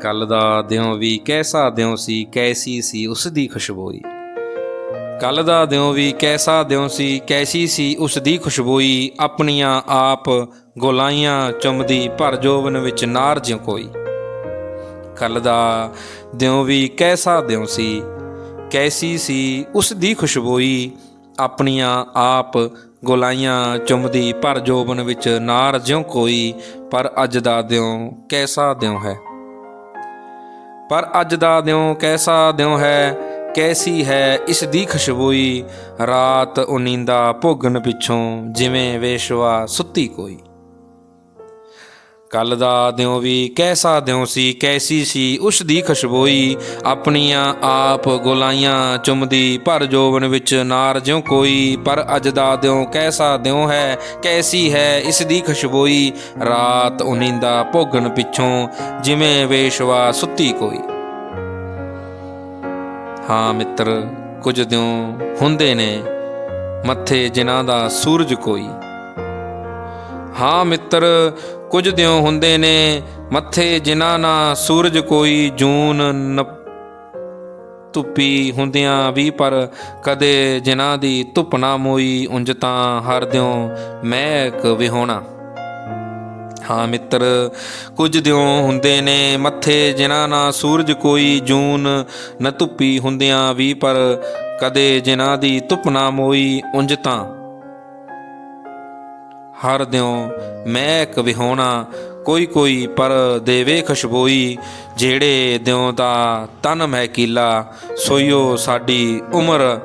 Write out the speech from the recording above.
ਕੱਲ ਦਾ ਦਿਉ ਵੀ ਕੈਸਾ ਦਿਉ ਸੀ, ਕੈਸੀ ਸੀ, ਉਸ ਦੀ ਖੁਸ਼ਬੋਈ। ਕੱਲ ਦਾ ਦਿਉ ਵੀ ਕੈਸਾ ਦਿਉ ਸੀ, ਕੈਸੀ ਸੀ, ਉਸ ਦੀ ਖੁਸ਼ਬੋਈ। ਆਪਣੀਆਂ ਆਪ ਗੋਲਾਈਆਂ ਚੁੰਮਦੀ, ਭਰ ਜੋਵਨ ਵਿੱਚ ਨਾਰ ਜਿਉ ਕੋਈ। ਕੱਲ ਦਾ ਦਿਉ ਵੀ ਕੈਸਾ ਦਿਉ ਸੀ, ਕੈਸੀ ਸੀ, ਉਸ ਦੀ ਖੁਸ਼ਬੋਈ। ਆਪਣੀਆਂ ਆਪ ਗੋਲਾਈਆਂ ਚੁੰਮਦੀ, ਭਰ ਜੋਬਨ ਵਿੱਚ ਨਾਰ ਜਿਉ ਕੋਈ। ਪਰ ਅੱਜ ਦਾ ਦਿਉ ਕੈਸਾ ਦਿਉ ਹੈ? ਪਰ ਅੱਜ ਦਾ ਦਿਉ ਕੈਸਾ ਦਿਉ ਹੈ, ਕੈਸੀ ਹੈ ਇਸ ਦੀ ਖੁਸ਼ਬੂਈ? ਰਾਤ ਉਨੀਂਦਾ ਭੋਗਣ ਪਿੱਛੋਂ ਜਿਵੇਂ ਵੇਸ਼ਵਾ ਸੁੱਤੀ ਕੋਈ। ਕੱਲ ਦਾ ਦਿਉ ਵੀ ਕੈਸਾ ਦਿਉ ਸੀ, ਕੈਸੀ ਸੀ, ਉਸ ਦੀ ਖੁਸ਼ਬੋਈ ਆਪਣੀਆਂ ਆਪ ਗੋਲਾਈਆਂ ਚੁੰਮਦੀ, ਭਰ ਜੋਵਨ ਵਿੱਚ ਨਾਰ ਜਿਉ ਕੋਈ, ਪਰ ਅੱਜ ਦਾ ਦਿਉ ਕੈਸਾ ਦਿਉ ਹੈ, ਕੈਸੀ ਹੈ ਇਸ ਦੀ ਖੁਸ਼ਬੋਈ? ਰਾਤ ਉਨੀਂਦਾ ਭੋਗਣ ਪਿੱਛੋਂ ਜਿਵੇਂ ਵੇਸ਼ਵਾ ਸੁੱਤੀ ਕੋਈ। ਹਾਂ ਮਿੱਤਰ, ਕੁਝ ਦਿਉ ਹੁੰਦੇ ਨੇ, ਮੱਥੇ ਜਿਨ੍ਹਾਂ ਦਾ ਸੂਰਜ ਕੋਈ। ਹਾਂ ਮਿੱਤਰ, ਕੁਝ ਦਿਓ ਹੁੰਦੇ ਨੇ, ਮੱਥੇ ਜਿਨ੍ਹਾਂ ਨਾ ਸੂਰਜ ਕੋਈ ਜੂਨ ਨ ਧੁੱਪੀ ਹੁੰਦਿਆਂ ਵੀ, ਪਰ ਕਦੇ ਜਿਨ੍ਹਾਂ ਦੀ ਧੁੱਪ ਨਾ ਮੋਈ ਉਂਝ ਤਾਂ ਹਰ ਦਿਓ ਮਹਿਕ ਵਿਹੋਣਾ। ਹਾਂ ਮਿੱਤਰ, ਕੁਝ ਦਿਓ ਹੁੰਦੇ ਨੇ, ਮੱਥੇ ਜਿਨ੍ਹਾਂ ਨਾ ਸੂਰਜ ਕੋਈ ਜੂਨ ਨ ਧੁੱਪੀ ਹੁੰਦਿਆਂ ਵੀ, ਪਰ ਕਦੇ ਜਿਨ੍ਹਾਂ ਦੀ ਧੁੱਪ ਨਾ ਮੋਈ ਉਂਝ ਤਾਂ ਹਰ ਦਿਉ ਮਹਿਕ ਵਿਹੋਣਾ, ਕੋਈ ਕੋਈ ਪਰ ਦੇਵੇ ਖੁਸ਼ਬੋਈ, ਜਿਹੜੇ ਦਿਉ ਦਾ ਤਨ ਮਹਿਕੀਲਾ ਸੋਈਓ ਸਾਡੀ ਉਮਰ